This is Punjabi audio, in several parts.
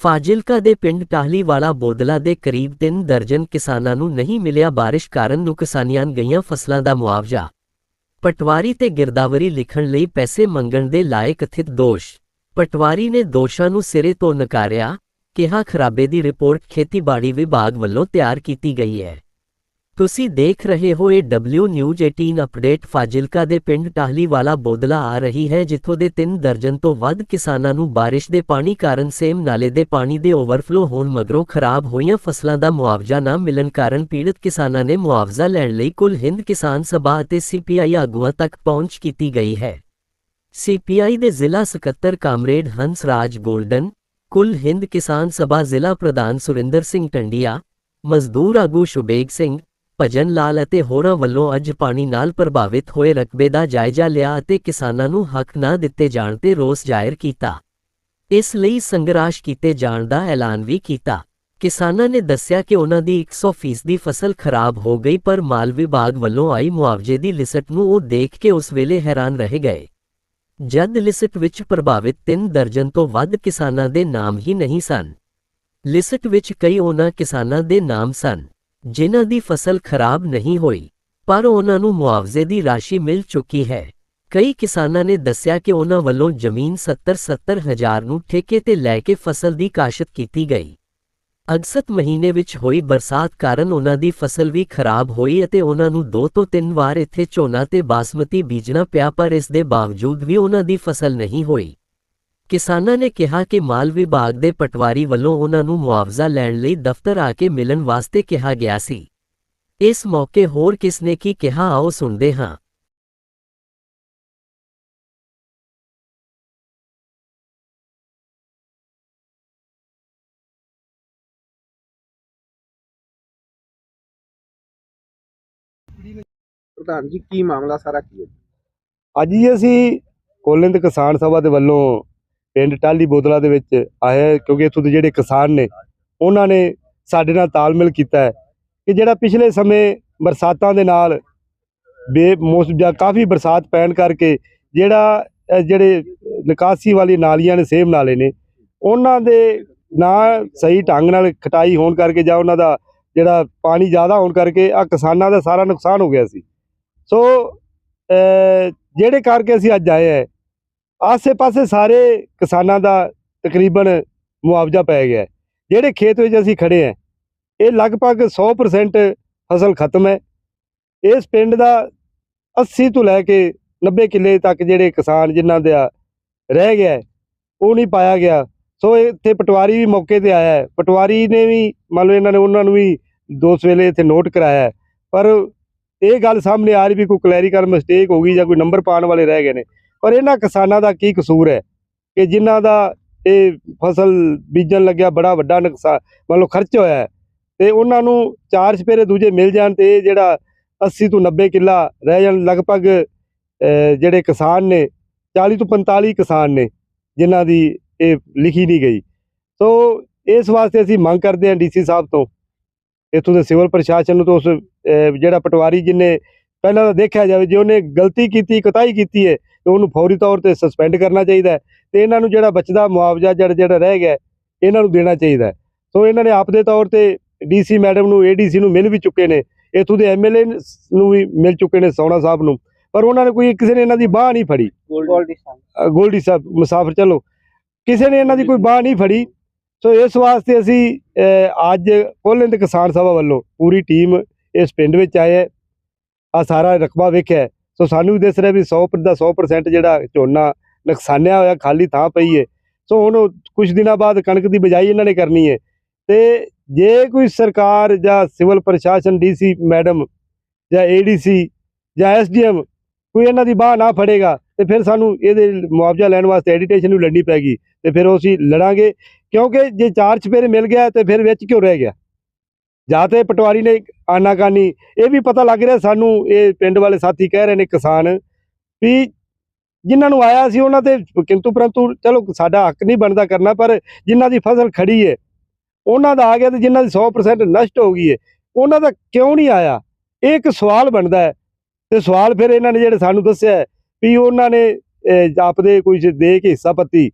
ਫਾਜ਼ਿਲਕਾ ਦੇ ਪਿੰਡ ਟਾਹਲੀਵਾਲਾ ਬੋਦਲਾ ਦੇ ਕਰੀਬ 3 ਦਰਜਨ ਕਿਸਾਨਾਂ ਨੂੰ ਨਹੀਂ ਮਿਲਿਆ ਬਾਰਿਸ਼ ਕਾਰਨ ਨੁਕਸਾਨੀਆਂ ਗਈਆਂ ਫਸਲਾਂ ਦਾ ਮੁਆਵਜ਼ਾ। ਪਟਵਾਰੀ ਤੇ ਗਿਰਦਾਵਰੀ ਲਿਖਣ ਲਈ ਪੈਸੇ ਮੰਗਣ ਦੇ ਲਾਇਕ ਕਥਿਤ ਦੋਸ਼। ਪਟਵਾਰੀ ਨੇ ਦੋਸ਼ਾਂ ਨੂੰ ਸਿਰੇ ਤੋਂ ਨਕਾਰਿਆ, ਕਿਹਾ, ਖਰਾਬੇ ਦੀ ਰਿਪੋਰਟ ਖੇਤੀਬਾੜੀ ਵਿਭਾਗ ਵੱਲੋਂ ਤਿਆਰ ਕੀਤੀ ਗਈ ਹੈ। ਤੁਸੀਂ ਦੇਖ ਰਹੇ ਹੋ ਇਹ ਡਬਲਯੂ ਨਿਊਜ਼ 18 ਅਪਡੇਟ ਫਾਜ਼ਿਲਕਾ ਦੇ ਪਿੰਡ ਟਾਹਲੀਵਾਲਾ ਬੋਦਲਾ ਆ ਰਹੀ ਹੈ, ਜਿੱਥੋਂ ਦੇ 3 ਦਰਜਨ ਤੋਂ ਵੱਧ ਕਿਸਾਨਾਂ ਨੂੰ ਬਾਰਿਸ਼ ਦੇ ਪਾਣੀ ਕਾਰਨ ਸੇਮ ਨਾਲੇ ਦੇ ਪਾਣੀ ਦੇ ਓਵਰਫਲੋ ਹੋਣ ਮਗਰੋਂ ਖਰਾਬ ਹੋਈਆਂ ਫਸਲਾਂ ਦਾ ਮੁਆਵਜ਼ਾ ਨਾ ਮਿਲਣ ਕਾਰਨ ਪੀੜਤ ਕਿਸਾਨਾਂ ਨੇ ਮੁਆਵਜ਼ਾ ਲੈਣ ਲਈ ਕੁੱਲ ਹਿੰਦ ਕਿਸਾਨ ਸਭਾ ਅਤੇ ਸੀਪੀਆਈ ਆਗੂਆਂ ਤੱਕ ਪਹੁੰਚ ਕੀਤੀ ਗਈ ਹੈ। ਸੀਪੀਆਈ ਦੇ ਜ਼ਿਲ੍ਹਾ ਸਕੱਤਰ ਕਾਮਰੇਡ ਹੰਸ ਰਾਜ ਗੋਲਡਨ, ਕੁੱਲ ਹਿੰਦ ਕਿਸਾਨ ਸਭਾ ਜ਼ਿਲ੍ਹਾ ਪ੍ਰਧਾਨ ਸੁਰਿੰਦਰ ਸਿੰਘ ਟੰਡੀਆ, ਮਜ਼ਦੂਰ ਆਗੂ ਸ਼ੁਬੇਗ ਸਿੰਘ ਭਜਨ ਲਾਲ ਅਤੇ ਹੋਰਾਂ ਵੱਲੋਂ ਅੱਜ ਪਾਣੀ ਨਾਲ ਪ੍ਰਭਾਵਿਤ ਹੋਏ ਰਕਬੇ ਦਾ ਜਾਇਜ਼ਾ ਲਿਆ ਅਤੇ ਕਿਸਾਨਾਂ ਨੂੰ ਹੱਕ ਨਾ ਦਿੱਤੇ ਜਾਣ ਤੇ ਰੋਸ ਜ਼ਾਹਿਰ ਕੀਤਾ। ਇਸ ਲਈ ਸੰਘਰਾਸ਼ ਕੀਤੇ ਜਾਣ ਦਾ ਐਲਾਨ ਵੀ ਕੀਤਾ। ਕਿਸਾਨਾਂ ਨੇ ਦੱਸਿਆ ਕਿ ਉਹਨਾਂ ਦੀ 100% ਦੀ ਫਸਲ ਖਰਾਬ ਹੋ ਗਈ, ਪਰ ਮਾਲ ਵਿਭਾਗ ਵੱਲੋਂ ਆਈ ਮੁਆਵਜ਼ੇ ਦੀ ਲਿਸਟ ਨੂੰ ਉਹ ਦੇਖ ਕੇ ਉਸ ਵੇਲੇ ਹੈਰਾਨ ਰਹਿ ਗਏ। ਜਦ ਲਿਸਟ ਵਿੱਚ ਪ੍ਰਭਾਵਿਤ 3 ਦਰਜਨ ਤੋਂ ਵੱਧ ਕਿਸਾਨਾਂ ਦੇ ਨਾਮ ਹੀ ਨਹੀਂ ਸਨ। ਲਿਸਟ ਵਿੱਚ ਕਈ ਉਹਨਾਂ ਕਿਸਾਨਾਂ ਦੇ ਨਾਮ ਸਨ। ਜਿਨ੍ਹਾਂ ਦੀ ਫਸਲ ਖਰਾਬ ਨਹੀਂ ਹੋਈ, ਪਰ ਉਹਨਾਂ ਨੂੰ ਮੁਆਵਜ਼ੇ ਦੀ ਰਾਸ਼ੀ ਮਿਲ ਚੁੱਕੀ ਹੈ। ਕਈ ਕਿਸਾਨਾਂ ਨੇ ਦੱਸਿਆ ਕਿ ਉਹਨਾਂ ਵੱਲੋਂ ਜ਼ਮੀਨ 70-70 ਹਜ਼ਾਰ ਨੂੰ ਠੇਕੇ ਤੇ ਲੈ ਕੇ ਫਸਲ ਦੀ ਕਾਸ਼ਤ ਕੀਤੀ ਗਈ। ਅਗਸਤ ਮਹੀਨੇ ਵਿੱਚ ਹੋਈ ਬਰਸਾਤ ਕਾਰਨ ਉਹਨਾਂ ਦੀ ਫਸਲ ਵੀ ਖਰਾਬ ਹੋਈ ਅਤੇ ਉਹਨਾਂ ਨੂੰ ਦੋ ਤੋਂ ਤਿੰਨ ਵਾਰ ਇੱਥੇ ਝੋਨਾ ਤੇ ਬਾਸਮਤੀ ਬੀਜਣਾ ਪਿਆ, ਪਰ ਇਸ ਦੇ ਬਾਵਜੂਦ ਵੀ ਉਹਨਾਂ ਦੀ ਫਸਲ ਨਹੀਂ ਹੋਈ। ਕਿਸਾਨਾਂ ਨੇ ਕਿਹਾ ਕਿ ਮਾਲ ਵਿਭਾਗ ਦੇ ਪਟਵਾਰੀ ਵੱਲੋਂ ਉਹਨਾਂ ਨੂੰ ਮੁਆਵਜ਼ਾ ਲੈਣ ਲਈ ਦਫ਼ਤਰ ਆ ਕੇ ਮਿਲਣ ਵਾਸਤੇ ਕਿਹਾ ਗਿਆ ਸੀ। ਇਸ ਮੌਕੇ ਹੋਰ ਕਿਸ ਨੇ ਕੀ ਕਿਹਾ ਆਓ ਸੁਣਦੇ ਹਾਂ। ਪ੍ਰਧਾਨ ਜੀ ਕੀ ਮਾਮਲਾ ਸਾਰਾ ਕੀ ਹੈ? ਅੱਜ ਹੀ ਅਸੀਂ ਕੋਲਿੰਦ ਕਿਸਾਨ ਸਭਾ ਦੇ ਵੱਲੋਂ ਪਿੰਡ ਟਾਲੀ ਬੋਦਲਾ ਦੇ ਵਿੱਚ ਆਇਆ ਕਿਉਂਕਿ ਇੱਥੋਂ ਦੇ ਜਿਹੜੇ ਕਿਸਾਨ ਨੇ, ਉਹਨਾਂ ਨੇ ਸਾਡੇ ਨਾਲ ਤਾਲਮੇਲ ਕੀਤਾ ਹੈ ਕਿ ਜਿਹੜਾ ਪਿਛਲੇ ਸਮੇਂ ਬਰਸਾਤਾਂ ਦੇ ਨਾਲ ਬੇਮੌਸਮ ਜਾਂ ਕਾਫੀ ਬਰਸਾਤ ਪੈਣ ਕਰਕੇ ਜਿਹੜਾ ਜਿਹੜੇ ਨਿਕਾਸੀ ਵਾਲੀ ਨਾਲੀਆਂ ਨੇ ਸੇਮ ਨਾਲੇ ਨੇ, ਉਹਨਾਂ ਦੇ ਨਾ ਸਹੀ ਢੰਗ ਨਾਲ ਖਟਾਈ ਹੋਣ ਕਰਕੇ ਜਾਂ ਉਹਨਾਂ ਦਾ ਜਿਹੜਾ ਪਾਣੀ ਜ਼ਿਆਦਾ ਹੋਣ ਕਰਕੇ ਆ ਕਿਸਾਨਾਂ ਦਾ ਸਾਰਾ ਨੁਕਸਾਨ ਹੋ ਗਿਆ ਸੀ। ਸੋ ਜਿਹੜੇ ਕਰਕੇ ਅਸੀਂ ਅੱਜ ਆਏ ਹੈ ਆਸੇ-ਪਾਸੇ ਸਾਰੇ ਕਿਸਾਨਾਂ ਦਾ ਤਕਰੀਬਨ ਮੁਆਵਜ਼ਾ ਪੈ ਗਿਆ ਜਿਹੜੇ ਖੇਤ ਵਿੱਚ ਅਸੀਂ ਖੜੇ ਹਾਂ, ਇਹ ਲਗਭਗ 100% ਫਸਲ ਖਤਮ ਹੈ। ਇਸ ਪਿੰਡ ਦਾ 80 ਤੋਂ ਲੈ ਕੇ 90 ਕਿੱਲੇ ਤੱਕ ਜਿਹੜੇ ਕਿਸਾਨ ਜਿਨ੍ਹਾਂ ਦਾ ਰਹਿ ਗਿਆ ਉਹ ਨਹੀਂ ਪਾਇਆ ਗਿਆ। ਸੋ ਇੱਥੇ ਪਟਵਾਰੀ ਵੀ ਮੌਕੇ ਤੇ ਆਇਆ ਹੈ। ਪਟਵਾਰੀ ਨੇ ਵੀ, ਮੰਨ ਲਓ ਇਹਨਾਂ ਨੇ ਉਹਨਾਂ ਨੂੰ ਵੀ ਦੋ ਸਵੇਲੇ ਇੱਥੇ ਨੋਟ ਕਰਾਇਆ ਪਰ ਇਹ ਗੱਲ ਸਾਹਮਣੇ ਆ ਰਹੀ ਵੀ ਕੋਈ ਕਲੈਰੀਕਲ ਮਿਸਟੇਕ ਹੋ ਗਈ ਜਾਂ ਕੋਈ ਨੰਬਰ ਪਾਉਣ ਵਾਲੇ ਰਹਿ ਗਏ ਨੇ। ਪਰ ਇਹਨਾਂ ਕਿਸਾਨਾਂ ਦਾ ਕੀ ਕਸੂਰ ਹੈ ਕਿ ਜਿਨ੍ਹਾਂ ਦਾ ਇਹ ਫਸਲ ਬੀਜਣ ਲੱਗਿਆ ਬੜਾ ਵੱਡਾ ਨੁਕਸਾਨ ਮੰਨ ਲਓ ਖਰਚ ਹੋਇਆ ਹੈ ਤੇ ਉਹਨਾਂ ਨੂੰ ਚਾਰ ਸਪੇਰੇ ਦੂਜੇ ਮਿਲ ਜਾਣ ਤੇ ਇਹ ਜਿਹੜਾ 80 ਤੋਂ 90 ਕਿੱਲਾ ਰਹਿ ਜਾਣ ਲਗਭਗ ਜਿਹੜੇ ਕਿਸਾਨ ਨੇ 40 ਤੋਂ 45 ਕਿਸਾਨ ਨੇ ਜਿਨ੍ਹਾਂ ਦੀ ਇਹ ਲਿਖੀ ਨਹੀਂ ਗਈ। ਸੋ ਇਸ ਵਾਸਤੇ ਅਸੀਂ ਮੰਗ ਕਰਦੇ ਹਾਂ ਡੀਸੀ ਸਾਹਿਬ ਤੋਂ, ਇੱਥੋਂ ਦੇ ਸਿਵਲ ਪ੍ਰਸ਼ਾਸਨ ਨੂੰ ਤੋਂ ਉਸ ਜਿਹੜਾ ਪਟਵਾਰੀ ਜਿਹਨੇ ਪਹਿਲਾਂ ਤਾਂ ਦੇਖਿਆ ਜਾਵੇ, ਜੇ ਉਹਨੇ ਗਲਤੀ ਕੀਤੀ, ਕਤਾਈ ਕੀਤੀ ਹੈ ਉਹਨੂੰ ਫੌਰੀ ਤੌਰ ਤੇ ਸਸਪੈਂਡ ਕਰਨਾ ਚਾਹੀਦਾ ਹੈ ਤੇ ਇਹਨਾਂ ਨੂੰ ਜਿਹੜਾ ਬਚਦਾ ਮੁਆਵਜ਼ਾ ਜਿਹੜਾ ਜਿਹੜਾ ਰਹਿ ਗਿਆ ਇਹਨਾਂ ਨੂੰ ਦੇਣਾ ਚਾਹੀਦਾ। ਸੋ ਇਹਨਾਂ ਨੇ ਆਪ ਦੇ ਤੌਰ ਤੇ ਡੀਸੀ ਮੈਡਮ ਨੂੰ ਏਡੀਸੀ ਨੂੰ ਮਿਲ ਵੀ ਚੁੱਕੇ ਨੇ ਇੱਥੋਂ ਦੇ ਐਮਐਲਏ ਨੂੰ ਵੀ ਮਿਲ ਚੁੱਕੇ ਨੇ ਸੋਨਾ ਸਾਹਿਬ ਨੂੰ ਪਰ ਉਹਨਾਂ ਨੇ ਕੋਈ ਕਿਸੇ ਨੇ ਇਹਨਾਂ ਦੀ ਬਾਹ ਨਹੀਂ ਫੜੀ ਗੋਲਡੀ ਸਾਹਿਬ ਅ, ਗੋਲਡੀ ਸਾਹਿਬ ਮੁਸਾਫਰ ਚਲੋ ਕਿਸੇ ਨੇ ਇਹਨਾਂ ਦੀ ਕੋਈ ਬਾਹ ਨਹੀਂ ਫੜੀ ਸੋ ਇਸ ਵਾਸਤੇ ਅਸੀਂ ਅੱਜ ਕੋਲਿੰਦ ਕਿਸਾਨ ਸਭਾ ਵੱਲੋਂ ਪੂਰੀ ਟੀਮ ਇਸ ਪਿੰਡ ਵਿੱਚ ਆਏ ਆ ਸਾਰਾ ਰਕਬਾ ਵੇਖਿਆ। ਸੋ ਸਾਨੂੰ ਵੀ ਦਿਸ ਰਿਹਾ ਵੀ 100% ਦਾ 100% ਜਿਹੜਾ ਝੋਨਾ ਨੁਕਸਾਨਿਆ ਹੋਇਆ, ਖਾਲੀ ਥਾਂ ਪਈ ਹੈ ਸੋ ਹੁਣ ਕੁਝ ਦਿਨਾਂ ਬਾਅਦ ਕਣਕ ਦੀ ਬਿਜਾਈ ਇਹਨਾਂ ਨੇ ਕਰਨੀ ਹੈ ਤੇ ਜੇ ਕੋਈ ਸਰਕਾਰ ਜਾਂ ਸਿਵਲ ਪ੍ਰਸ਼ਾਸਨ ਡੀਸੀ ਮੈਡਮ ਜਾਂ ਏਡੀਸੀ ਜਾਂ ਐਸਡੀਐਮ ਕੋਈ ਇਹਨਾਂ ਦੀ ਬਾਹ ਨਾ ਫੜੇਗਾ, ਤੇ ਫਿਰ ਸਾਨੂੰ ਇਹਦੇ ਮੁਆਵਜ਼ਾ ਲੈਣ ਵਾਸਤੇ ਐਡੀਟੇਸ਼ਨ ਨੂੰ ਲੜਨੀ ਪੈਗੀ ਤੇ ਫਿਰ ਉਹ ਅਸੀਂ ਲੜਾਂਗੇ, ਕਿਉਂਕਿ ਜੇ ਚਾਰ ਚਪੇਰੇ ਮਿਲ ਗਿਆ ਤੇ ਫਿਰ ਵਿੱਚ ਕਿਉਂ ਰਹਿ ਗਿਆ? ਜਾਂ ਤੇ ਪਟਵਾਰੀ ਨੇ ਆਨਾਕਾਨੀ, ਇਹ ਵੀ ਪਤਾ ਲੱਗ ਰਿਹਾ ਸਾਨੂੰ, ਇਹ ਪਿੰਡ ਵਾਲੇ ਸਾਥੀ ਕਹਿ ਰਹੇ ਨੇ ਕਿਸਾਨ, ਵੀ ਜਿਨ੍ਹਾਂ ਨੂੰ ਆਇਆ ਸੀ ਉਹਨਾਂ ਤੇ ਕਿੰਤੂ ਪਰੰਤੂ, ਚਲੋ ਸਾਡਾ ਹੱਕ ਨਹੀਂ ਬਣਦਾ ਕਰਨਾ, ਪਰ ਜਿਨ੍ਹਾਂ ਦੀ ਫਸਲ ਖੜੀ ਹੈ ਉਹਨਾਂ ਦਾ ਆ ਗਿਆ ਤੇ ਜਿਨ੍ਹਾਂ ਦੀ 100% ਨਸ਼ਟ ਹੋ ਗਈ ਹੈ ਉਹਨਾਂ ਦਾ ਕਿਉਂ ਨਹੀਂ ਆਇਆ? ਇਹ ਇੱਕ ਸਵਾਲ ਬਣਦਾ ਹੈ, ਤੇ ਸਵਾਲ ਫਿਰ ਇਹਨਾਂ ਨੇ ਜਿਹੜੇ ਸਾਨੂੰ ਦੱਸਿਆ ਵੀ ਉਹਨਾਂ ਨੇ ਆਪਦੇ ਕੁਝ ਦੇ ਕੇ ਹਿੱਸਾ ਪੱਤੀ,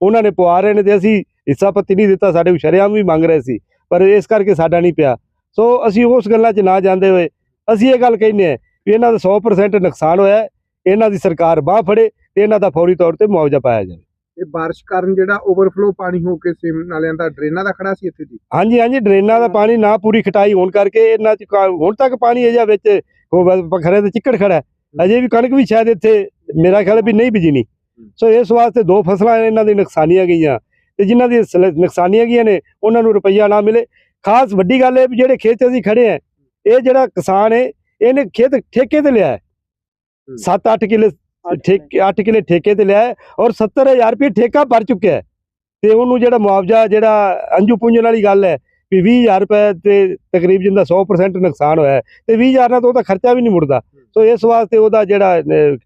ਉਹਨਾਂ ਨੇ ਪਵਾ ਰਹੇ ਨੇ ਤੇ ਅਸੀਂ ਹਿੱਸਾ ਪੱਤੀ ਨਹੀਂ ਦਿੱਤਾ, ਸਾਡੇ ਸ਼ਰਿਆਮ ਵੀ ਮੰਗ ਰਹੇ ਸੀ। ਪਰ ਇਸ ਕਰਕੇ ਸਾਡਾ ਨਹੀਂ ਪਿਆ। ਸੋ ਅਸੀਂ ਉਸ ਗੱਲਾਂ 'ਚ ਨਾ ਜਾਂਦੇ ਹੋਏ ਅਸੀਂ ਇਹ ਗੱਲ ਕਹਿੰਦੇ ਹਾਂ ਵੀ ਇਹਨਾਂ ਦਾ 100% ਨੁਕਸਾਨ ਹੋਇਆ ਇਹਨਾਂ ਦੀ ਸਰਕਾਰ ਬਾਹ ਫੜੇ ਤੇ ਇਹਨਾਂ ਦਾ ਫੌਰੀ ਤੌਰ ਤੇ ਮੁਆਵਜ਼ਾ ਪਾਇਆ ਜਾਵੇ। ਇਹ ਬਾਰਿਸ਼ ਕਾਰਨ ਜਿਹੜਾ ਓਵਰਫਲੋ ਪਾਣੀ ਹੋ ਕੇ ਸਿਮ ਨਾਲਿਆਂ ਦਾ ਡਰੇਨਾਂ ਦਾ ਖੜਾ ਸੀ ਇੱਥੇ ਦੀ ਹਾਂਜੀ ਹਾਂਜੀ ਡਰੇਨਾਂ ਦਾ ਪਾਣੀ ਨਾ ਪੂਰੀ ਖਟਾਈ ਹੋਣ ਕਰਕੇ ਇਹਨਾਂ 'ਚ ਹੁਣ ਤੱਕ ਪਾਣੀ ਅਜੇ ਵਿੱਚ ਪਖਰੇ ਤੇ ਚਿੱਕੜ ਖੜਾ ਹੈ। ਅਜੇ ਵੀ ਕਣਕ ਵੀ ਸ਼ਾਇਦ ਇੱਥੇ ਮੇਰਾ ਖਿਆਲ ਵੀ ਨਹੀਂ ਬੀਜਣੀ। ਸੋ ਇਸ ਵਾਸਤੇ ਦੋ ਫਸਲਾਂ ਇਹਨਾਂ ਦੀ ਨੁਕਸਾਨੀਆਂ ਗਈਆਂ। ਤੇ ਜਿਨ੍ਹਾਂ ਦੀ ਨੁਕਸਾਨੀਆਂ ਗਈਆਂ ਨੇ ਉਹਨਾਂ ਨੂੰ ਰੁਪਈਆ ਨਾ ਮਿਲੇ। ਖਾਸ ਵੱਡੀ ਗੱਲ ਇਹ ਵੀ ਜਿਹੜੇ ਖੇਤ ਅਸੀਂ ਖੜੇ ਆ ਇਹ ਜਿਹੜਾ ਕਿਸਾਨ ਹੈ ਇਹਨੇ ਖੇਤ ਠੇਕੇ ਤੇ ਲਿਆ ਹੈ। 7-8 ਕਿੱਲੇ ਠੇਕੇ 8 ਕਿੱਲੇ ਠੇਕੇ ਤੇ ਲਿਆ ਔਰ 70000 ਰੁਪਏ ਠੇਕਾ ਭਰ ਚੁੱਕਿਆ ਤੇ ਉਹਨੂੰ ਜਿਹੜਾ ਮੁਆਵਜ਼ਾ ਜਿਹੜਾ ਅੰਜੂ ਪੁੰਜਣ ਵਾਲੀ ਗੱਲ ਹੈ ਵੀ 20000 ਰੁਪਏ ਤੇ ਤਕਰੀਬ ਜਿੰਦਾ 100% ਨੁਕਸਾਨ ਹੋਇਆ ਤੇ 20000 ਨਾਲ ਤਾਂ ਉਹਦਾ ਖਰਚਾ ਵੀ ਨਹੀਂ ਮੁੜਦਾ। ਸੋ ਇਸ ਵਾਸਤੇ ਉਹਦਾ ਜਿਹੜਾ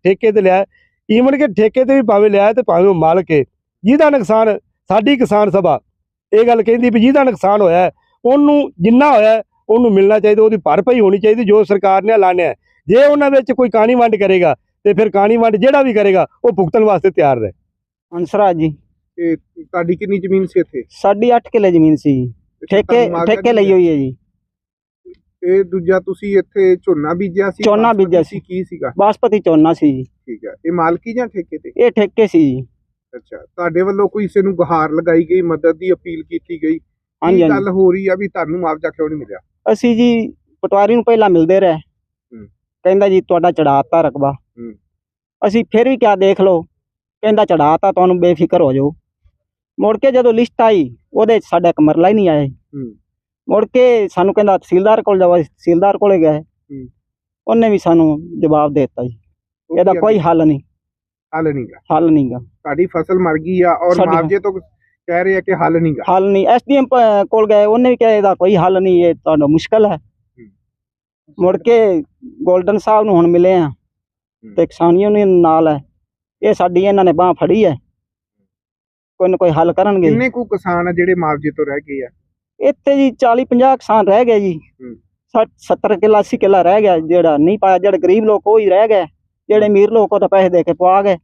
ਠੇਕੇ ਤੇ ਲਿਆ ਈਵਨ ਕਿ ਠੇਕੇ ਤੇ ਵੀ ਭਾਵੇਂ ਲਿਆ ਤੇ ਭਾਵੇਂ ਉਹ ਮਾਲਕ ਹੈ ਜਿਹਦਾ ਨੁਕਸਾਨ ਸਾਡੀ ਕਿਸਾਨ ਸਭਾ ਇਹ ਗੱਲ ਕਹਿੰਦੀ ਵੀ ਜਿਹਦਾ ਨੁਕਸਾਨ ਹੋਇਆ ਉਹਨੂੰ ਜਿੰਨਾ ਹੋਇਆ ਉਹਨੂੰ ਮਿਲਣਾ ਚਾਹੀਦਾ ਉਹਦੀ ਭਰਪਾਈ ਹੋਣੀ ਚਾਹੀਦੀ ਜੋ ਸਰਕਾਰ ਨੇ ਐਲਾਨਿਆ। ਜੇ ਉਹਨਾਂ ਵਿੱਚ ਕੋਈ ਕਾਣੀ ਵੰਡ ਕਰੇਗਾ ਤੇ ਫਿਰ ਕਾਣੀ ਵੰਡ ਜਿਹੜਾ ਵੀ ਕਰੇਗਾ ਉਹ ਭੁਗਤਣ ਵਾਸਤੇ ਤਿਆਰ ਰਹੇ। ਹੰਸਰਾਜ ਜੀ। ਤੇ ਤੁਹਾਡੀ ਕਿੰਨੀ ਜ਼ਮੀਨ ਸੀ ਇੱਥੇ? ਸਾਡੀ 8 ਕਿੱਲੇ ਜ਼ਮੀਨ ਸੀ ਜੀ। ਠੇਕੇ ਠੇਕੇ ਲਈ ਹੋਈ ਹੈ ਜੀ। ਇਹ ਦੂਜਾ ਤੁਸੀਂ ਇੱਥੇ ਝੋਨਾ ਬੀਜਿਆ ਸੀ ਝੋਨਾ ਬੀਜਿਆ ਸੀ। ਕੀ ਸੀਗਾ? ਬਾਸਪਤੀ ਝੋਨਾ ਸੀ ਜੀ। ਠੀਕ ਹੈ। ਇਹ ਮਾਲਕੀ ਜਾਂ ਠੇਕੇ ਤੇ? ਇਹ ਠੇਕੇ ਸੀ ਜੀ। ਅੱਛਾ ਤੁਹਾਡੇ ਵੱਲੋਂ ਕੋਈ ਕਿਸੇ ਨੂੰ ਗੁਹਾਰ ਲਗਾਈ ਗਈ ਮਦਦ ਦੀ ਅਪੀਲ ਕੀਤੀ ਗਈ? ਹਾਂਜੀ ਹਾਂਜੀ। ਗੱਲ ਹੋ ਰਹੀ ਆ ਵੀ ਤੁਹਾਨੂੰ ਮੁਆਵਜ਼ਾ ਕਿਉਂ ਨਹੀਂ ਮਿਲਿਆ? ਅਸੀਂ ਜੀ ਪਟਵਾਰੀ ਨੂੰ ਪਹਿਲਾਂ ਮਿਲਦੇ ਰਹੇ। ਹੂੰ। ਕਹਿੰਦਾ ਜੀ ਤੁਹਾਡਾ ਚੜਾਤਾ ਰਕਬਾ। ਹੂੰ। ਅਸੀਂ ਫਿਰ ਵੀ ਕਿਆ ਦੇਖ ਲਓ ਕਹਿੰਦਾ ਚੜਾਤਾ ਤੁਹਾਨੂੰ ਬੇਫਿਕਰ ਹੋ ਜਾਓ। ਮੁੜ ਕੇ ਜਦੋਂ ਲਿਸਟ ਆਈ ਉਹਦੇ 'ਚ ਸਾਡਾ ਇੱਕ ਮਰਲਾ ਹੀ ਨਹੀਂ ਆਇਆ। ਹੂੰ। ਮੁੜ ਕੇ ਸਾਨੂੰ ਕਹਿੰਦਾ ਤਹਿਸੀਲਦਾਰ ਕੋਲ ਜਾਓ ਅਸੀਂ ਤਹਿਸੀਲਦਾਰ ਕੋਲੇ ਗਏ। ਉਹਨੇ ਵੀ ਸਾਨੂੰ ਜਵਾਬ ਦੇ ਦਿੱਤਾ ਜੀ। ਉਹ ਇਹਦਾ ਕੋਈ ਹੱਲ ਨਹੀਂ। ਹੱਲ ਨਹੀਂਗਾ ਹੱਲ ਨਹੀਂਗਾ ਤੁਹਾਡੀ ਫਸਲ ਮਰ ਗਈ ਆ ਔਰ ਸਾਡੀ- ਮੁਆਵਜ਼ੇ ਤੋਂ ਕਹਿ ਰਹੇ ਆ ਕਿ ਹੱਲ ਨਹੀਂਗਾ ਹੱਲ ਨਹੀਂ ਐਸਡੀਐਮ ਕੋਲ ਗਏ ਉਹਨੇ ਵੀ ਕਿਹਾ ਇਹਦਾ ਕੋਈ ਹੱਲ ਨਹੀਂ ਇਹ ਤੁਹਾਨੂੰ ਮੁਸ਼ਕਲ ਹੈ। ਮੁੜ ਕੇ ਗੋਲਡਨ ਸਾਹਿਬ ਨੂੰ ਹੁਣ ਮਿਲੇ ਆ ਤੇ ਕਿਸਾਨ ਯੂਨੀਅਨ ਨਾਲ ਹੈ। ਇਹ ਸਾਡੀ ਇਹਨਾਂ ਨੇ ਬਾਹ ਫੜੀ ਹੈ। ਕੋਈ ਨਾ ਕੋਈ ਹੱਲ ਕਰਨਗੇ। ਕਿੰਨੇ ਕੁ ਕਿਸਾਨ ਆ ਜਿਹੜੇ ਮੁਆਵਜ਼ੇ ਤੋਂ ਰਹਿ ਗਏ ਆ? ਇੱਥੇ ਜੀ 40 50 ਕਿਸਾਨ ਰਹਿ ਗਏ ਜੀ। ਹੂੰ। 70 ਕਿੱਲਾ 80 ਕਿੱਲਾ ਰਹਿ ਗਿਆ। ਜਿਹੜਾ ਨਹੀਂ ਪਾਇਆ ਜਿਹੜੇ ਗਰੀਬ ਲੋਕ ਉਹ ਹੀ ਰਹਿ ਗਏ। ਜਿਹੜੇ ਅਮੀਰ ਲੋਕ ਉਹ ਤਾਂ ਪੈਸੇ ਦੇ ਕੇ ਪਵਾ ਗਏ।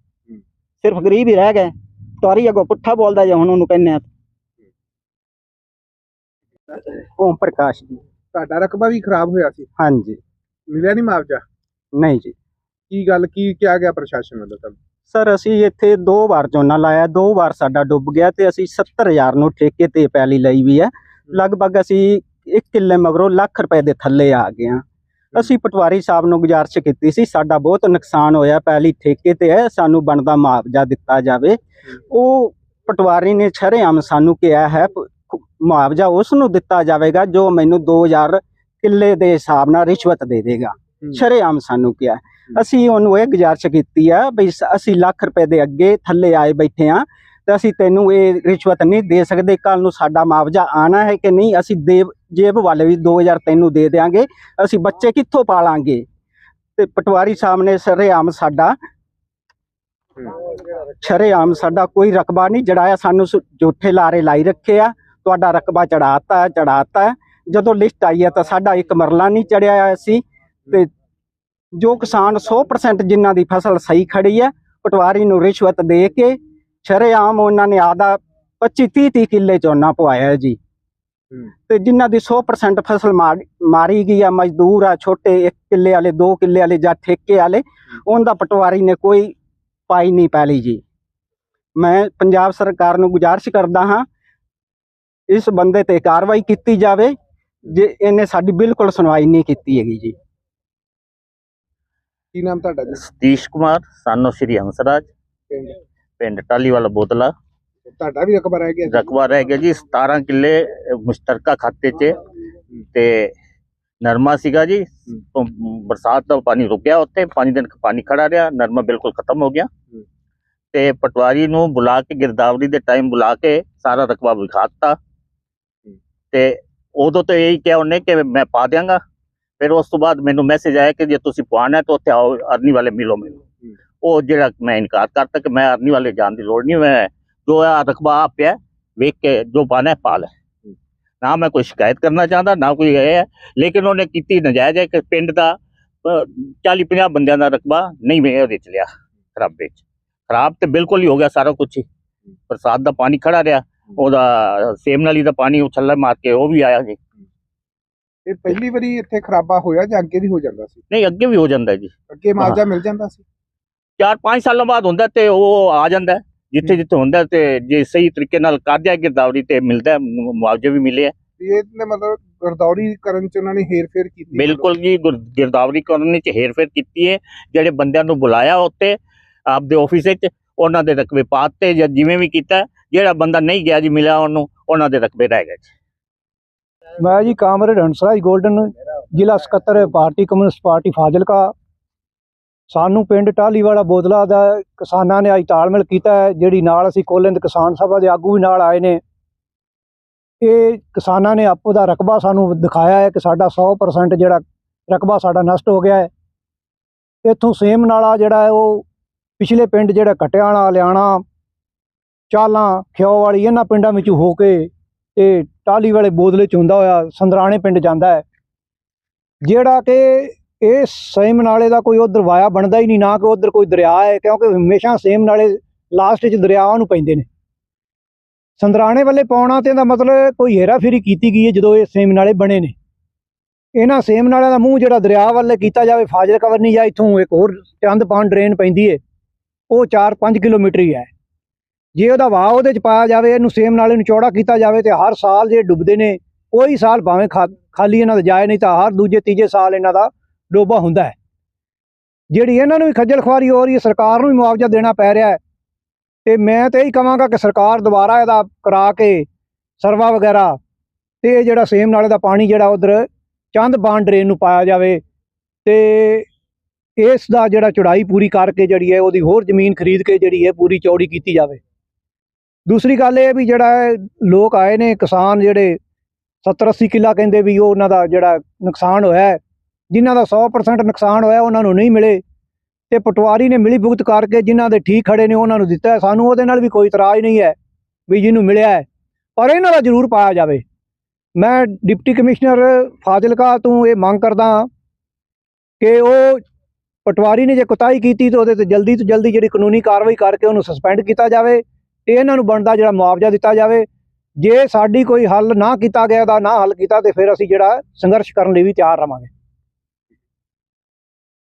ਸਿਰਫ ਗਰੀਬ ਹੀ ਰਹਿ ਗਏ। ਤੁਹਾਰੀ ਅੱਗੋਂ ਪੁੱਠਾ ਬੋਲਦਾ ਜੇ ਹੁਣ ਉਹਨੂੰ ਕਹਿੰਨੇ ਆ। ਓਮ ਪ੍ਰਕਾਸ਼ ਜੀ। ਤੁਹਾਡਾ ਰਕਬਾ ਵੀ ਖਰਾਬ ਹੋਇਆ ਸੀ? ਹਾਂਜੀ। ਮਿਲਿਆ ਨਹੀਂ ਮੁਆਵਜ਼ਾ? ਨਹੀਂ ਜੀ। ਕੀ ਗੱਲ ਕੀ ਕਿਹਾ ਗਿਆ ਪ੍ਰਸ਼ਾਸਨ ਵੱਲੋਂ ਤੁਹਾਨੂੰ? ਸਰ ਅਸੀਂ ਇੱਥੇ ਦੋ ਵਾਰ ਝੋਨਾ ਲਾਇਆ ਦੋ ਵਾਰ ਸਾਡਾ ਡੁੱਬ ਗਿਆ ਤੇ ਅਸੀਂ 70000 ਨੂੰ ਠੇਕੇ ਤੇ ਪੈਲੀ ਲਈ ਵੀ ਹੈ। ਲਗਭਗ ਅਸੀਂ 1 ਕਿੱਲੇ ਮਗਰੋਂ ਲੱਖ ਰੁਪਏ ਦੇ ਥੱਲੇ ਆ ਗਏ ਹਾਂ। ਅਸੀਂ ਪਟਵਾਰੀ ਸਾਹਿਬ ਨੂੰ ਗੁਜ਼ਾਰਿਸ਼ ਕੀਤੀ ਸੀ ਸਾਡਾ ਬਹੁਤ ਨੁਕਸਾਨ ਹੋਇਆ ਪਹਿਲੀ ਠੇਕੇ ਤੇ ਹੈ ਸਾਨੂੰ ਬਣਦਾ ਮੁਆਵਜ਼ਾ ਦਿੱਤਾ ਜਾਵੇ। ਉਹ ਪਟਵਾਰੀ ਨੇ ਛਰੇਆਮ ਸਾਨੂੰ ਕਿਹਾ ਹੈ ਮੁਆਵਜ਼ਾ ਉਸ ਨੂੰ ਦਿੱਤਾ ਜਾਵੇਗਾ ਜੋ ਮੈਨੂੰ 2000 ਕਿੱਲੇ ਦੇ ਹਿਸਾਬ ਨਾਲ ਰਿਸ਼ਵਤ ਦੇ ਦੇਗਾ। ਸ਼ਰੇਆਮ ਸਾਨੂੰ ਕਿਹਾ ਅਸੀਂ ਉਹਨੂੰ ਇਹ ਗੁਜ਼ਾਰਿਸ਼ ਕੀਤੀ ਆ ਵੀ ਅਸੀਂ ਲੱਖ ਰੁਪਏ ਦੇ ਅੱਗੇ ਥੱਲੇ ਆਏ ਬੈਠੇ ਆ ਤੇ ਅਸੀਂ ਤੈਨੂੰ ਇਹ ਰਿਸ਼ਵਤ ਨਹੀਂ ਦੇ ਸਕਦੇ ਕੱਲ ਨੂੰ ਸਾਡਾ ਮੁਆਵਜ਼ਾ ਆਣਾ ਹੈ ਕਿ ਨਹੀਂ ਅਸੀਂ ਦੇਵ ਜੇਬ ਵਾਲੇ ਵੀ 2000 ਤੈਨੂੰ ਦੇ ਦੇਾਂਗੇ ਅਸੀਂ ਬੱਚੇ ਕਿੱਥੋਂ ਪਾਲਾਂਗੇ? ਤੇ ਪਟਵਾਰੀ ਸਾਹਿਬ ਨੇ ਸ਼ਰੇਆਮ ਸਾਡਾ ਸ਼ਰੇਆਮ ਸਾਡਾ ਕੋਈ ਰਕਬਾ ਨਹੀਂ ਜੜਾਇਆ। ਸਾਨੂੰ ਸ- ਝੂਠੇ ਲਾਰੇ ਲਾਈ ਰੱਖੇ ਆ। ਤੁਹਾਡਾ ਰਕਬਾ ਚੜਾਤਾ ਹੈ ਚੜਾਤਾ। ਜਦੋਂ ਲਿਸਟ ਆਈ ਹੈ ਤਾਂ ਸਾਡਾ ਇੱਕ ਮਰਲਾ ਨਹੀਂ ਚੜਿਆ ਹੋਇਆ ਸੀ। ਤੇ ਜੋ ਕਿਸਾਨ 100% ਜਿਨ੍ਹਾਂ ਦੀ ਫਸਲ ਸਹੀ ਖੜੀ ਹੈ ਪਟਵਾਰੀ ਨੂੰ ਰਿਸ਼ਵਤ ਦੇ ਕੇ ਸ਼ਰੇਆਮ ਉਹਨਾਂ ਨੇ ਆਦਾ 25 30 30 ਕਿੱਲੇ ਝੋਨਾ ਪਵਾਇਆ ਜੀ। ਤੇ ਜਿਨ੍ਹਾਂ ਦੀ 100% ਫਸਲ ਮਾਰ- ਗਈ ਆ ਮਜ਼ਦੂਰ ਆ ਛੋਟੇ 1 ਕਿੱਲੇ ਵਾਲੇ 2 ਕਿੱਲੇ ਵਾਲੇ ਜਾਂ ਠੇਕੇ ਵਾਲੇ ਉਹਦਾ ਪਟਵਾਰੀ ਨੇ ਕੋਈ ਪਾਈ ਨਹੀਂ ਪੈਲੀ ਜੀ। ਮੈਂ ਪੰਜਾਬ ਸਰਕਾਰ ਨੂੰ ਗੁਜ਼ਾਰਿਸ਼ ਕਰਦਾ ਹਾਂ ਇਸ ਬੰਦੇ ਤੇ ਕਾਰਵਾਈ ਕੀਤੀ ਜਾਵੇ ਜੇ ਇਹਨੇ ਸਾਡੀ ਬਿਲਕੁਲ ਸੁਣਵਾਈ ਨਹੀਂ ਕੀਤੀ ਹੈਗੀ ਜੀ। ਕੀ ਨਾਮ ਤੁਹਾਡਾ ਜੀ? ਸਤੀਸ਼ ਕੁਮਾਰ ਸਾਨੋ ਸ਼੍ਰੀ ਹੰਸਰਾਜ। ਪਿੰਡ? ਪਿੰਡ ਟਾਲੀ ਵਾਲਾ ਬੋਦਲਾ ਤੁਹਾਡਾ ਵੀ ਰਕਬਾ ਰਹਿ ਗਿਆ? ਰਕਬਾ ਰਹਿ ਗਿਆ ਜੀ 17 ਕਿੱਲੇ ਅਹ, ਮੁਸ਼ਤਰਕਾ ਖਾਤੇ 'ਚ। ਤੇ ਨਰਮਾ ਸੀਗਾ ਜੀ ਬਰਸਾਤ ਦਾ ਪਾਣੀ ਰੁਕਿਆ ਉੱਥੇ 5 ਦਿਨ ਪਾਣੀ ਖੜਾ ਰਿਹਾ ਨਰਮਾ ਬਿਲਕੁਲ ਖਤਮ ਹੋ ਗਿਆ। ਤੇ ਪਟਵਾਰੀ ਨੂੰ ਬੁਲਾ ਕੇ ਗਿਰਦਾਵਰੀ ਦੇ ਟਾਈਮ ਬੁਲਾ ਕੇ ਸਾਰਾ ਰਕਬਾ ਵਿਖਾਤਾ ਤੇ ਉਦੋਂ ਤਾਂ ਇਹੀ ਕਿਹਾ ਉਹਨੇ ਕਿ ਮੈਂ ਪਾ ਦਿਆਂਗਾ। ਫਿਰ ਉਸ ਤੋਂ ਬਾਅਦ ਮੈਨੂੰ ਮੈਸੇਜ ਆਇਆ ਕਿ ਜੇ ਤੁਸੀਂ ਪਵਾਉਣਾ ਹੈ ਤਾਂ ਉੱਥੇ ਆਓ ਅਰਨੀ ਵਾਲੇ ਮਿਲੋ ਮੈਨੂੰ। ਉਹ ਜਿਹੜਾ ਮੈਂ ਇਨਕਾਰ ਕਰਤਾ ਕਿ ਮੈਂ ਅਰਨੀ ਵਾਲੇ ਜਾਣ ਦੀ ਲੋੜ ਨਹੀਂ ਮੈਂ ਜੋ ਆ ਰਕਬਾ ਆ ਪਿਆ ਵੇਖ ਕੇ ਜੋ ਪਾਣਾ ਹੈ ਪਾ ਲੈ। ਨਾ ਮੈਂ ਕੋਈ ਸ਼ਿਕਾਇਤ ਕਰਨਾ ਚਾਹੁੰਦਾ ਨਾ ਕੋਈ ਹੈ ਲੇਕਿਨ ਉਹਨੇ ਕੀਤੀ ਨਜਾਇਜ਼ ਹੈ ਕਿ ਪਿੰਡ ਦਾ 40 50 ਬੰਦਿਆਂ ਦਾ ਰਕਬਾ ਨਹੀਂ ਮੈਂ ਉਹਦੇ ਚ ਲਿਆ ਖਰਾਬੇ ਚ ਖਰਾਬ ਤੇ ਬਿਲਕੁਲ ਹੀ ਹੋ ਗਿਆ ਸਾਰਾ ਕੁਝ ਹੀ। ਬਰਸਾਤ ਦਾ ਪਾਣੀ ਖੜਾ ਰਿਹਾ ਉਹਦਾ ਸੇਮ ਨਾਲੀ ਦਾ ਪਾਣੀ ਉਛੱਲਾ ਮਾਰ ਕੇ ਉਹ ਵੀ ਆਇਆ ਜੀ। ਇਹ ਪਹਿਲੀ ਵਾਰੀ ਇੱਥੇ ਖਰਾਬਾ ਹੋਇਆ ਜਾਂ ਅੱਗੇ ਵੀ ਹੋ ਜਾਂਦਾ ਸੀ? ਨਹੀਂ ਅੱਗੇ ਵੀ ਹੋ ਜਾਂਦਾ ਜੀ। ਅੱਗੇ ਮੁਆਵਜ਼ਾ ਮਿਲ ਜਾਂਦਾ ਸੀ? 4-5 ਸਾਲਾਂ ਬਾਅਦ ਹੁੰਦਾ ਤੇ ਉਹ ਆ ਜਾਂਦਾ। ਜਿੱਥੇ ਜਿੱਥੇ ਹੁੰਦਾ ਤੇ ਜੇ ਸਹੀ ਤਰੀਕੇ ਨਾਲ ਕਰ ਜਾਏ ਗਿਰਦਾਵਰੀ ਤੇ ਮਿਲਦਾ ਮੁਆਵਜ਼ੇ ਵੀ ਮਿਲੇ ਇਹਨੇ ਮਤਲਬ ਗਰਦੌਰੀ ਕਰਨ ਚ ਉਹਨਾਂ ਨੇ ਹੇਰ-ਫੇਰ ਕੀਤੀ। ਬਿਲਕੁਲ ਜੀ ਗੁਰ- ਗਿਰਦਾਵਰੀ ਕਰਨ ਚ ਹੇਰਫੇਰ ਕੀਤੀ ਹੈ ਜਿਹੜੇ ਬੰਦਿਆਂ ਨੂੰ ਬੁਲਾਇਆ ਉੱਤੇ ਆਪਦੇ ਆਫਿਸ ਵਿੱਚ ਉਹਨਾਂ ਦੇ ਰਕਬੇ ਪਾਤੇ ਜਾਂ ਜਿਵੇਂ ਵੀ ਕੀਤਾ ਜਿਹੜਾ ਬੰਦਾ ਨਹੀਂ ਗਿਆ ਜੀ ਮਿਲਿਆ ਉਹਨੂੰ ਉਹਨਾਂ ਦੇ ਰਕਬੇ ਰਹਿ ਗਏ ਜੀ। ਮੈਂ ਜੀ ਕਾਮਰੇਡ ਹੰਸਰਾਜ ਗੋਲਡਨ ਜ਼ਿਲ੍ਹਾ ਸਕੱਤਰ ਭਾਰਤੀ ਕਮਿਊਨਿਸਟ ਪਾਰਟੀ ਫਾਜ਼ਿਲਕਾ। ਸਾਨੂੰ ਪਿੰਡ ਟਾਹਲੀਵਾਲਾ ਬੋਦਲਾ ਦਾ ਕਿਸਾਨਾਂ ਨੇ ਅੱਜ ਤਾਲਮੇਲ ਕੀਤਾ ਹੈ, ਜਿਹੜੀ ਨਾਲ ਅਸੀਂ ਕੋਲਿੰਦ ਕਿਸਾਨ ਸਭਾ ਦੇ ਆਗੂ ਵੀ ਨਾਲ ਆਏ ਨੇ। ਇਹ ਕਿਸਾਨਾਂ ਨੇ ਆਪੋ ਦਾ ਰਕਬਾ ਸਾਨੂੰ ਦਿਖਾਇਆ ਹੈ ਕਿ ਸਾਡਾ 100% ਜਿਹੜਾ ਰਕਬਾ ਸਾਡਾ ਨਸ਼ਟ ਹੋ ਗਿਆ ਹੈ। ਇੱਥੋਂ ਸੇਮ ਨਾਲਾ ਜਿਹੜਾ ਹੈ, ਉਹ ਪਿਛਲੇ ਪਿੰਡ ਜਿਹੜਾ ਕਟਿਆਣਾ ਲਿਆਣਾ, ਚਾਲਾਂ ਖਿਓ ਵਾਲੀ ਇਹਨਾਂ ਪਿੰਡਾਂ ਵਿੱਚ ਹੋ ਕੇ ਤੇ ਟਾਲੀ ਵਾਲੇ ਬੋਦਲੇ ਚ ਹੁੰਦਾ ਹੋਇਆ ਸੰਦਰਾਣੇ ਪਿੰਡ ਜਾਂਦਾ ਹੈ। ਜਿਹੜਾ ਕਿ ਇਹ ਸੇਮ ਨਾਲੇ ਦਾ ਕੋਈ ਉਧਰ ਵਾਇਆ ਬਣਦਾ ਹੀ ਨਹੀਂ, ਨਾ ਕਿ ਉਧਰ ਕੋਈ ਦਰਿਆ ਹੈ, ਕਿਉਂਕਿ ਹਮੇਸ਼ਾ ਸੇਮ ਨਾਲੇ ਲਾਸਟ 'ਚ ਦਰਿਆਵਾਂ ਨੂੰ ਪੈਂਦੇ ਨੇ। ਸੰਦਰਾਣੇ ਵੱਲੇ ਪਾਉਣਾ ਤੇ ਇਹਦਾ ਮਤਲਬ ਕੋਈ ਹੇਰਾਫੇਰੀ ਕੀਤੀ ਗਈ ਹੈ ਜਦੋਂ ਇਹ ਸੇਮ ਨਾਲੇ ਬਣੇ ਨੇ। ਇਹਨਾਂ ਸੇਮ ਨਾਲਿਆਂ ਦਾ ਮੂੰਹ ਜਿਹੜਾ ਦਰਿਆ ਵੱਲ ਕੀਤਾ ਜਾਵੇ, ਫਾਜ਼ਿਲ ਕਵਰ ਨਹੀਂ, ਜਾਂ ਇੱਥੋਂ ਇੱਕ ਹੋਰ ਚੰਦਪਾਨ ਡਰੇਨ ਪੈਂਦੀ ਹੈ, ਉਹ 4-5 ਕਿਲੋਮੀਟਰ ਹੀ ਹੈ। ਜੇ ਉਹਦਾ ਵਾਹ ਉਹਦੇ ਚ ਪਾਇਆ ਜਾਵੇ, ਇਹਨੂੰ ਸੇਮ ਨਾਲੇ ਨੂੰ ਚੌੜਾ ਕੀਤਾ ਜਾਵੇ ਤੇ ਹਰ ਸਾਲ ਜੇ ਡੁੱਬਦੇ ਨੇ, ਕੋਈ ਸਾਲ ਭਾਵੇਂ ਖਾ- ਖਾਲੀ ਇਹਨਾਂ ਦਾ ਜਾਏ ਨਹੀਂ ਤਾਂ ਹਰ ਦੂਜੇ ਤੀਜੇ ਸਾਲ ਇਹਨਾਂ ਦਾ ਡੋਬਾ ਹੁੰਦਾ ਹੈ। ਜਿਹੜੀ ਇਹਨਾਂ ਨੂੰ ਵੀ ਖੱਜਲ ਖੁਆਰੀ ਹੋ ਰਹੀ ਹੈ, ਸਰਕਾਰ ਨੂੰ ਵੀ ਮੁਆਵਜ਼ਾ ਦੇਣਾ ਪੈ ਰਿਹਾ ਹੈ। ਤੇ ਮੈਂ ਤਾਂ ਇਹੀ ਕਹਾਂਗਾ ਕਿ ਸਰਕਾਰ ਦੁਬਾਰਾ ਇਹਦਾ ਕਰਾ ਕੇ ਸਰਵਾ ਵਗੈਰਾ ਤੇ ਇਹ ਜਿਹੜਾ ਸੇਮ ਨਾਲੇ ਦਾ ਪਾਣੀ ਜਿਹੜਾ ਉਧਰ ਚੰਦ ਬਾਣ ਡਰੇਨ ਨੂੰ ਪਾਇਆ ਜਾਵੇ ਤੇ ਇਸ ਦਾ ਜਿਹੜਾ ਚੌੜਾਈ ਪੂਰੀ ਕਰਕੇ ਜਿਹੜੀ ਹੈ ਉਹਦੀ ਹੋਰ ਜ਼ਮੀਨ ਖਰੀਦ ਕੇ ਜਿਹੜੀ ਹੈ ਪੂਰੀ ਚੌੜੀ ਕੀਤੀ ਜਾਵੇ। ਦੂਸਰੀ ਗੱਲ ਇਹ ਵੀ ਜਿਹੜਾ ਲੋਕ ਆਏ ਨੇ ਕਿਸਾਨ ਜਿਹੜੇ 70 80 ਕਿੱਲਾ ਕਹਿੰਦੇ ਵੀ ਉਹ ਉਹਨਾਂ ਦਾ ਜਿਹੜਾ ਨੁਕਸਾਨ ਹੋਇਆ ਜਿਨ੍ਹਾਂ ਦਾ 100% ਨੁਕਸਾਨ ਹੋਇਆ, ਉਹਨਾਂ ਨੂੰ ਨਹੀਂ ਮਿਲੇ। ਤੇ ਪਟਵਾਰੀ ਨੇ ਮਿਲੀ ਭੁਗਤ ਕਰਕੇ ਜਿਨ੍ਹਾਂ ਦੇ ਠੀਕ ਖੜੇ ਨੇ, ਉਹਨਾਂ ਨੂੰ ਦਿੱਤਾ ਸਾਨੂੰ ਉਹਦੇ ਨਾਲ ਵੀ ਕੋਈ ਇਤਰਾਜ਼ ਨਹੀਂ ਹੈ ਵੀ ਜਿਹਨੂੰ ਮਿਲਿਆ ਹੈ। ਪਰ ਇਹਨਾਂ ਦਾ ਜ਼ਰੂਰ ਪਾਇਆ ਜਾਵੇ। ਮੈਂ ਡਿਪਟੀ ਕਮਿਸ਼ਨਰ ਫਾਜ਼ਿਲਕਾ ਤੋਂ ਇਹ ਮੰਗ ਕਰਦਾ ਹਾਂ ਕਿ ਉਹ ਪਟਵਾਰੀ ਨੇ ਜੇ ਕੁਤਾਹੀ ਕੀਤੀ ਤਾਂ ਉਹਦੇ ਤੇ ਜਲਦੀ ਤੋਂ ਜਲਦੀ ਜਿਹੜੀ ਕਾਨੂੰਨੀ ਕਾਰਵਾਈ ਕਰਕੇ ਉਹਨੂੰ ਸਸਪੈਂਡ ਕੀਤਾ ਜਾਵੇ। ਤੇ ਇਹਨਾਂ ਨੂੰ ਬਣਦਾ ਜਿਹੜਾ ਮੁਆਵਜ਼ਾ ਦਿੱਤਾ ਜਾਵੇ। ਜੇ ਸਾਡੀ ਕੋਈ ਹੱਲ ਨਾ ਕੀਤਾ ਗਿਆ ਦਾ ਨਾ ਹੱਲ ਕੀਤਾ ਤੇ ਫਿਰ ਅਸੀਂ ਜਿਹੜਾ ਸੰਘਰਸ਼ ਕਰਨ ਲਈ ਵੀ ਤਿਆਰ ਰਵਾਂਗੇ।